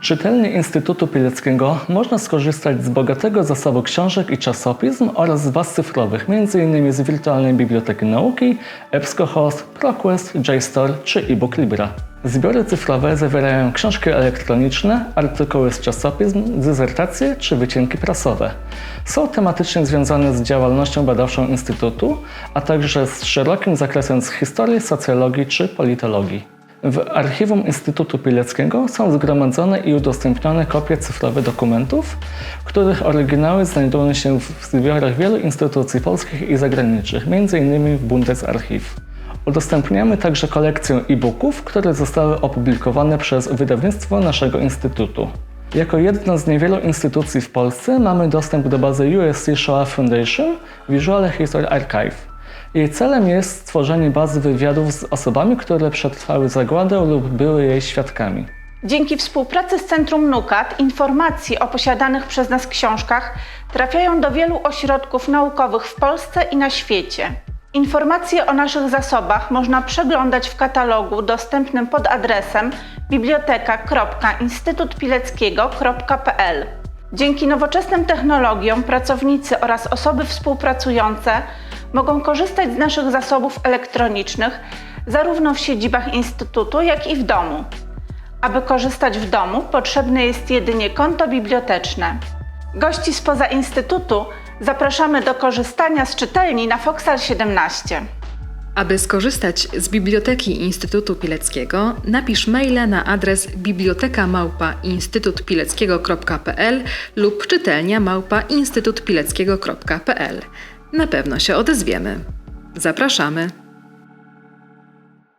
Czytelni Instytutu Pileckiego można skorzystać z bogatego zasobu książek i czasopism oraz z baz cyfrowych, m.in. z Wirtualnej Biblioteki Nauki, EBSCOhost, ProQuest, JSTOR czy eBook Libra. Zbiory cyfrowe zawierają książki elektroniczne, artykuły z czasopism, dysertacje czy wycinki prasowe. Są tematycznie związane z działalnością badawczą Instytutu, a także z szerokim zakresem z historii, socjologii czy politologii. W archiwum Instytutu Pileckiego są zgromadzone i udostępnione kopie cyfrowe dokumentów, których oryginały znajdują się w zbiorach wielu instytucji polskich i zagranicznych, m.in. w Bundesarchiv. Udostępniamy także kolekcję e-booków, które zostały opublikowane przez wydawnictwo naszego instytutu. Jako jedna z niewielu instytucji w Polsce mamy dostęp do bazy USC Shoah Foundation Visual History Archive. Jej celem jest stworzenie bazy wywiadów z osobami, które przetrwały zagładę lub były jej świadkami. Dzięki współpracy z Centrum Nukat informacje o posiadanych przez nas książkach trafiają do wielu ośrodków naukowych w Polsce i na świecie. Informacje o naszych zasobach można przeglądać w katalogu dostępnym pod adresem biblioteka.instytutpileckiego.pl. Dzięki nowoczesnym technologiom pracownicy oraz osoby współpracujące mogą korzystać z naszych zasobów elektronicznych zarówno w siedzibach Instytutu, jak i w domu. Aby korzystać w domu, potrzebne jest jedynie konto biblioteczne. Gości spoza Instytutu zapraszamy do korzystania z czytelni na Foksal 17. Aby skorzystać z Biblioteki Instytutu Pileckiego, napisz maila na adres bibliotekamałpa.instytutpileckiego.pl lub czytelnia małpa instytutpileckiego.pl. Na pewno się odezwiemy. Zapraszamy!